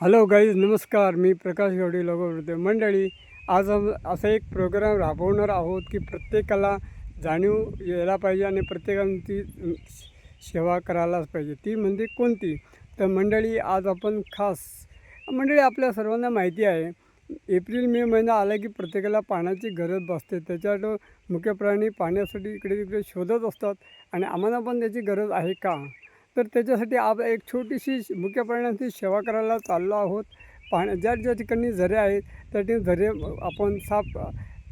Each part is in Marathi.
हॅलो गाईज नमस्कार. मी प्रकाश गावडे लोकवृत्ते मंडळी. आज असा एक प्रोग्राम राबवणार आहोत की प्रत्येकाला जाणीव यायला पाहिजे आणि प्रत्येकाने ती सेवा करायलाच पाहिजे. ती म्हणजे कोणती? तर मंडळी आज आपण खास मंडळी आपल्या सर्वांना माहिती आहे एप्रिल मे महिना आला की प्रत्येकाला पाण्याची गरज भासते. त्याच्यात मुख्य प्राणी पाण्यासाठी इकडे तिकडे शोधत असतात. आणि आम्हाला पण त्याची गरज आहे का? तर त्याच्यासाठी आप एक छोटीशी मुख्य प्राण्यांची सेवा करायला चाललो आहोत. पाण्या ज्या ज्या ठिकाणी झरे आहेत त्या ठिकाणी झरे आपण साफ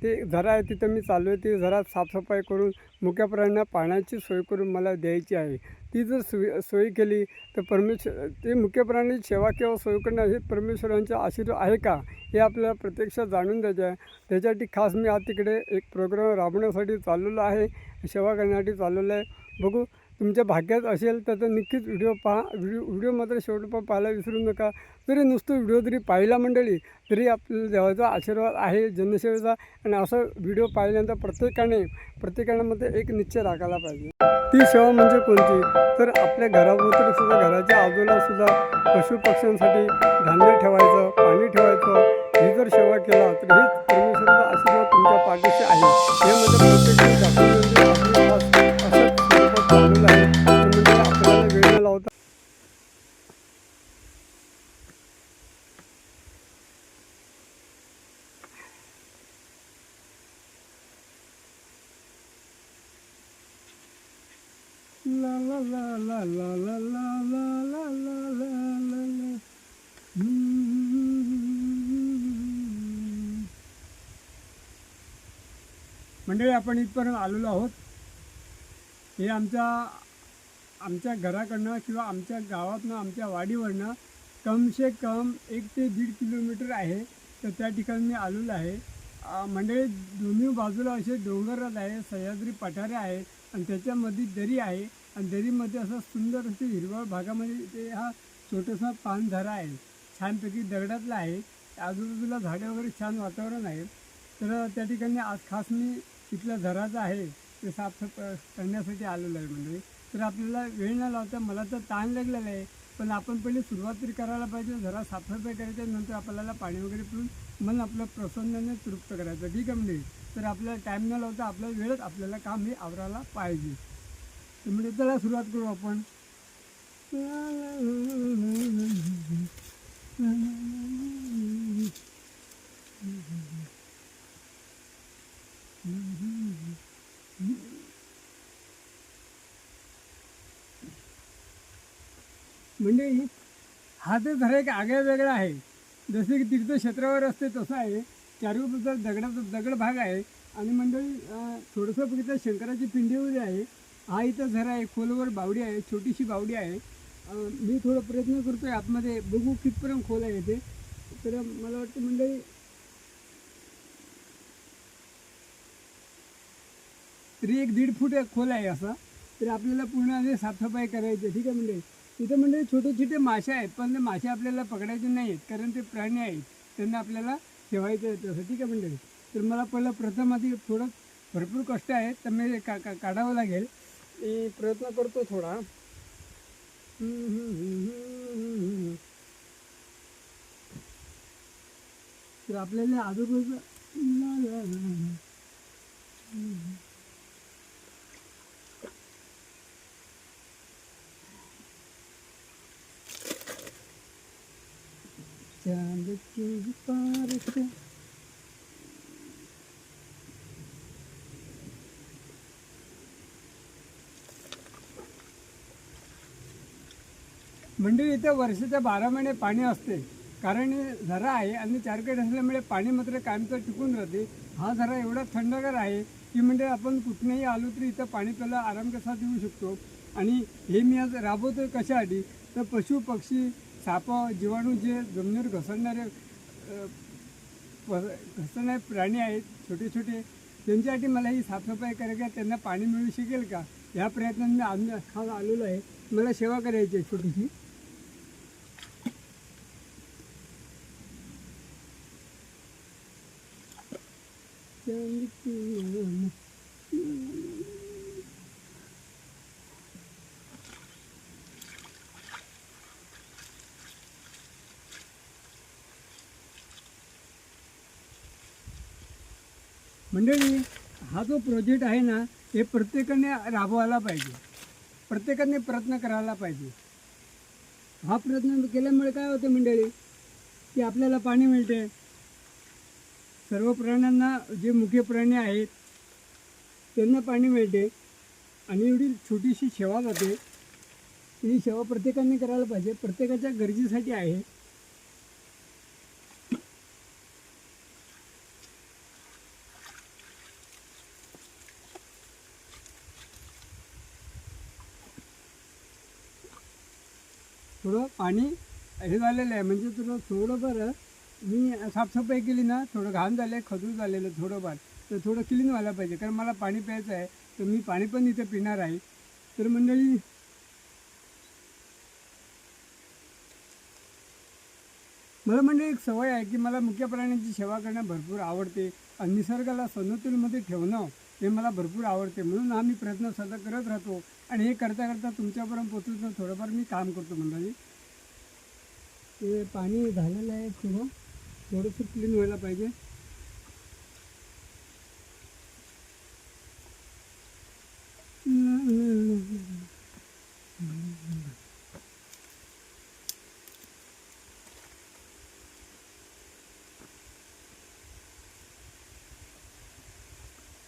ते झरा आहे तिथं मी चाललो आहे ते झरा साफसफाई करून मुख्य प्राण्यांना पाण्याची सोय करून मला द्यायची आहे. ती जर सोय सोय केली तर परमेश्वर ते मुख्य प्राणी सेवा किंवा सोय करणं हे परमेश्वरांचा आशीर्वाद आहे का? हे आपल्याला प्रत्यक्षात जाणून द्यायचं आहे. त्याच्यासाठी खास मी आज तिकडे एक प्रोग्राम राबवण्यासाठी चाललेलो आहे. सेवा करण्यासाठी चाललेलो आहे. बघू तुमच्या भाग्यात असेल तर तर नक्कीच व्हिडिओ पहा. व्हिडिओ व्हिडिओ मात्र शेवट पण पाहायला विसरू नका. जरी नुसतं व्हिडिओ जरी पाहिला मंडळी तरी आपल्याला देवाचा आशीर्वाद आहे जनसेवेचा. आणि असं व्हिडिओ पाहिल्यानंतर प्रत्येकाने प्रत्येकाने एक निश्चय राखायला पाहिजे. ती सेवा म्हणजे कोणती? तर आपल्या घराभोवती सुद्धा घराच्या आजूला सुद्धा धान्य ठेवायचं पाणी ठेवायचं. ही जर सेवा केला तर हीच परमेश्वराचा आशीर्वाद तुमच्या पाठीशी आहे. हे म्हणजे प्रत्येकाने मंडळी आपण इथपर्यंत आलेलो आहोत. हे आमच्या आमच्या घराकडनं किंवा आमच्या गावातनं आमच्या वाडीवरनं कमसे कम एक ते दीड किलोमीटर आहे. तर त्या ठिकाणी मी आलेलो आहे. मंडळी दोन्ही बाजूला असे डोंगरात आहे सह्याद्री पठारे आहे आणि त्याच्यामध्ये दरी आहे. आणि दरीमध्ये असं सुंदर असे हिरवळ भागामध्ये ते हा छोटासा पानझरा आहे. छानपैकी दगडातला आहे. आजूबाजूला झाडे वगैरे छान वातावरण आहे. तर त्या ठिकाणी आज खास मी तिथल्या झराचं आहे ते साफसफाई करण्यासाठी आलेलो आहे म्हणजे तर आपल्याला वेळ न लावता मला तर ताण लागलेला आहे पण आपण पहिले सुरुवात तरी करायला पाहिजे. जरा साफसफाई करायच्या नंतर आपल्याला पाणी वगैरे पिऊन मन आपलं प्रसन्नाने तृप्त करायचं. ठीक आहे म्हणजे तर आपल्याला टाईम न लावता आपल्या वेळेत आपल्याला काम हे आवरायला पाहिजे. तर म्हणजे चला सुरुवात करू आपण. म्हणजे हा तर जरा एक आगळा वेगळा आहे. जसे की तीर्थक्षेत्रावर असते तसं आहे. चारूबद्दल दगडाचा दगड भाग आहे. आणि मंडळी थोडंसं बघितलं शंकराची पिंडी वगैरे आहे. हा इथं झरा आहे खोलवर बावडी आहे छोटीशी बावडी आहे. मी थोडं प्रयत्न करतो आहे आतमध्ये बघू कितपर्यंत खोल आहे ते. तर मला वाटतं मंडळी तरी एक दीड फूट खोल आहे असा. तर आपल्याला पूर्ण साफसफाई करायची आहे, ठीक आहे म्हणजे तिथे म्हणजे छोटे छोटे मासे आहेत पण ते मासे आपल्याला पकडायचे नाही आहेत कारण ते प्राणी आहेत. त्यांना आपल्याला ठेवायचं आहे तसं ठीक आहे मंडळी? तर मला पहिलं प्रथम आधी थोडं भरपूर कष्ट आहेत तर मी का का काढावं लागेल. मी प्रयत्न करतो थोडा. तर आपल्याला आजूबाजूला चांद के पार से म्हणजे इथे वर्षाच्या बारा महिने पाणी असते. कारण झरा आहे आणि चारकट असल्यामुळे पाणी मात्र कायमचं टिकून राहते. हा झरा एवढा थंडगार आहे की म्हणजे आपण कुठनंही आलो तरी इथं पाणी प्यायला आराम कसा देऊ शकतो? आणि हे मी आज राबवतो कशासाठी? तर पशु पक्षी साप जीवाणू जे जमिनीवर घसरणारे प- घसरणारे प्राणी आहेत छोटे छोटे त्यांच्यासाठी मला ही साफसफाई करायची आहे. त्यांना पाणी मिळू शकेल का ह्या प्रयत्नांनी मी आम्ही खाऊन आलेलो आहे मला सेवा करायची आहे छोटीशी मंडळी हा जो प्रोजेक्ट आहे ना हे प्रत्येकाने राबवायला पाहिजे. प्रत्येकाने प्रयत्न करायला पाहिजे. हा प्रयत्न केल्यामुळे काय होते मंडळी की आपल्याला पाणी मिळते सर्व प्राण्यांना जे मुख्य प्राणी आहेत त्यांना पाणी मिळते आणि एवढी छोटीशी सेवा जाते. ही सेवा प्रत्येकाने करायला पाहिजे. प्रत्येकाच्या गरजेसाठी आहे. थोडं पाणी हे झालेलं आहे. म्हणजे तुला थोडं बरं मी साफसफाई केली ना थोडं घाण झालं आहे खजूर झालेलं आहे थोडंफार तर थोडं क्लीन व्हायला पाहिजे. कारण मला पाणी प्यायचं आहे तर मी पाणी पण इथे पिणार आहे. तर मंडळी मला म्हणजे एक सवय आहे की मला मुख्य प्राण्यांची सेवा करणं भरपूर आवडते. आणि निसर्गाला समतोलमध्ये ठेवणं हे मला भरपूर आवडते. म्हणून आम्ही प्रयत्न सतत करत राहतो. आणि हे करता करता तुमच्यापर्यंत पोचवतो थोडंफार मी काम करतो मंडळी. ते पाणी झालेलं आहे थोडं थोडंसं क्लीन व्हायला पाहिजे.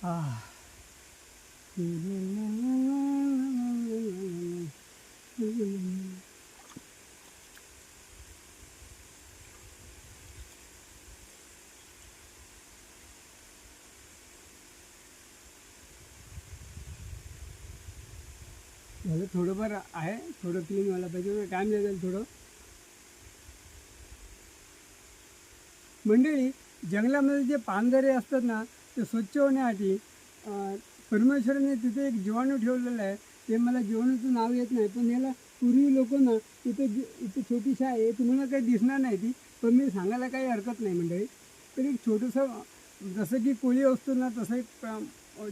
Ah. झालं थोडंफार आहे थोडं क्लीन व्हायला पाहिजे टाईम लागेल थोडं मंडळी जंगलामध्ये जे पानझरे असतात ना ते स्वच्छ होण्यासाठी परमेश्वराने तिथे एक जीवाणू ठेवलेलं आहे. ते मला जीवाणूचं नाव येत नाही पण याला पूर्वी लोक ना इथे जी इथे छोटीशी आहे. तुम्हाला काही दिसणार नाही ती पण मी सांगायला काही हरकत नाही मंडळी. तर एक छोटंसं जसं की कोळी असतो ना तसं एक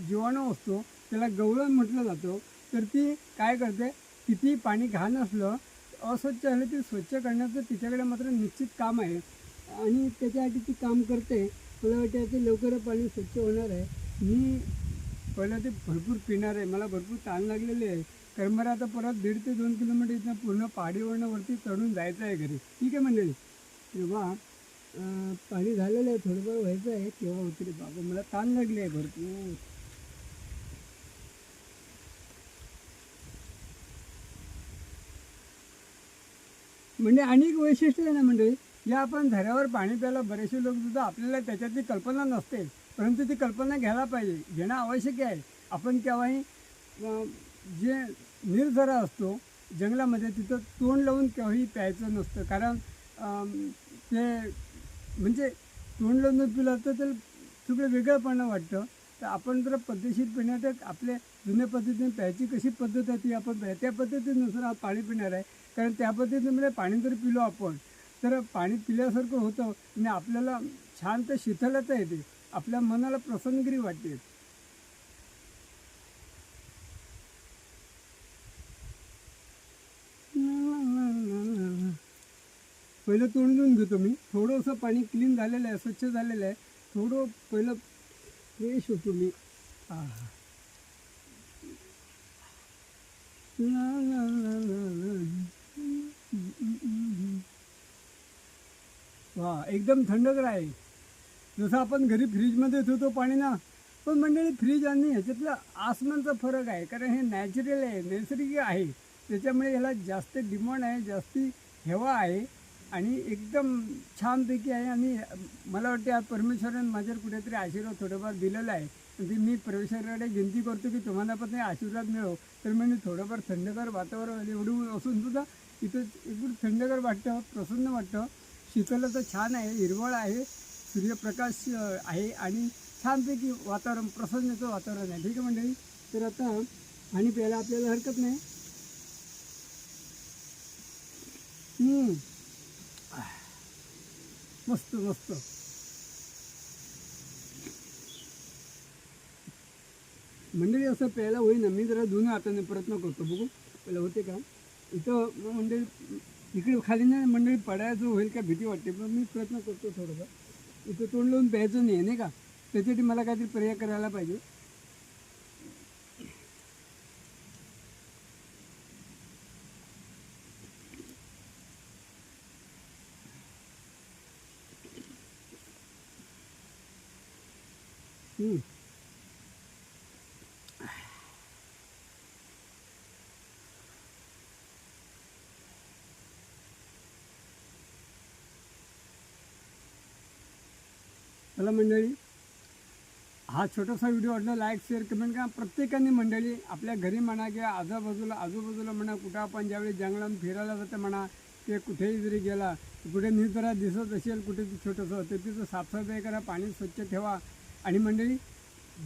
जीवाणू असतो. त्याला गवळण म्हटलं जातं. तर ती काय करते किती पाणी घाण असलं अस्वच्छ झालं ते स्वच्छ करण्याचं तिच्याकडे मात्र निश्चित काम आहे. आणि त्याच्यासाठी ती काम करते. मला वाटतं ते लवकर पाणी स्वच्छ होणार आहे. मी पहिलं ते भरपूर पिणार आहे. मला भरपूर ताण लागलेले आहे. कारण मला आता परत दीड ते दोन किलोमीटर इथं पूर्ण पहाडीवरनं चढून जायचं आहे घरी. ठीक आहे मंडळी? तेव्हा पाणी झालेलं आहे. थोडंफार व्हायचं आहे. केव्हा उतरे बाबा मला ताण लागले आहे भरपूर. म्हणजे आणि एक वैशिष्ट्य आहे ना मंडळी? या आपण झऱ्यावर पाणी प्यायला बरेचसे लोक सुद्धा आपल्याला त्याच्यातली कल्पना नसते. परंतु ती कल्पना घ्यायला पाहिजे. घेणं आवश्यक आहे. आपण केव्हाही जे निर्झरा असतो जंगलामध्ये तिथं तोंड लावून केव्हाही प्यायचं नसतं. कारण ते म्हणजे तोंड लावून पिलं तर त्याला सगळं वेगळंपणं वाटतं. तर आपण जर पद्धतशीर पिण्यात आपल्या जुन्या पद्धतीने प्यायची कशी पद्धत आहे ती आपण त्या पद्धतीनुसार पाणी पिणार आहे. कारण त्या पद्धतीने पाणी जर पिलो आपण तर पाणी पिल्यासारखं होतं आणि आपल्याला छान तर शीतलता येते. आपल्या मनाला प्रसन्नगिरी वाटते. पहिलं तोंडून घेतो मी. थोडंसं पाणी क्लीन झालेलं आहे स्वच्छ झालेलं आहे. थोडं पहिलं फ्रेश होतो मी. आहा. ला, वा एकदम थंडगर आहे. जसं आपण घरी फ्रीजमध्ये ठेवतो पाणी ना पण मंडळी फ्रीज आणि ह्याच्यातला आसमानचा फरक आहे. कारण हे नॅचरल आहे नैसर्गिक आहे. त्याच्यामुळे ह्याला जास्त डिमांड आहे जास्ती हेवा आहे आणि एकदम छानपैकी आहे. आणि मला वाटते आज परमेश्वरानं माझ्यावर कुठेतरी आशीर्वाद थोडंफार दिलेला आहे. म्हणजे मी परमेश्वराकडे विनंती करतो की तुम्हाला पण आशीर्वाद मिळो. तर म्हणजे थोडंफार थंडगार वातावरण एवढं असून सुद्धा इथं एकदम थंडगार वाटतं प्रसन्न वाटतं. शीतलता छान आहे हिरवळ आहे सूर्यप्रकाश आहे आणि छानपैकी वातावरण प्रसन्नचं वातावरण आहे. ठीक आहे मंडळी? तर आता आणि प्यायला आपल्याला हरकत नाही. मस्त मस्त. मंडळी असं प्यायला होईना. मी जरा दोन्ही हाताने प्रयत्न करतो. बघू पहिलं होते का? इथं मंडळी इकडे खाली नाही मंडळी पडायचं होईल का भीती वाटते पण मी प्रयत्न करतो थोडंसं इथं तोंड लावून प्यायचं नाही नाही का? त्याच्यासाठी मला काहीतरी पर्याय करायला पाहिजे. हम्म. चला मंडळी हा छोटासा व्हिडिओ वाटला लाईक शेअर कमेंट करा. प्रत्येकाने मंडळी आपल्या घरी म्हणा किंवा आजूबाजूला आजूबाजूला म्हणा कुठं आपण ज्यावेळी जंगलात फिरायला जातं म्हणा ते कुठेही जरी गेला कुठे निजरा दिसत असेल कुठे छोटंसं तर तिथं साफसफाई करा पाणी स्वच्छ ठेवा. आणि मंडळी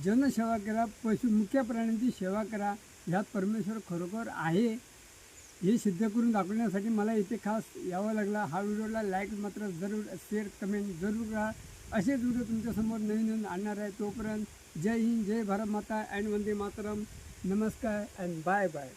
जनसेवा करा पशु मुख्य प्राण्यांची सेवा करा. ह्यात परमेश्वर खरोखर आहे. हे सिद्ध करून दाखवण्यासाठी मला इथे खास यावं लागला. हा व्हिडिओला लाईक मात्र जरूर शेअर कमेंट जरूर करा. असेच व्हिडिओ तुमच्यासमोर नवीन नवीन आणणार आहे. तोपर्यंत जय हिंद जय भारत माता अँड वंदे मातरम. नमस्कार अँड बाय बाय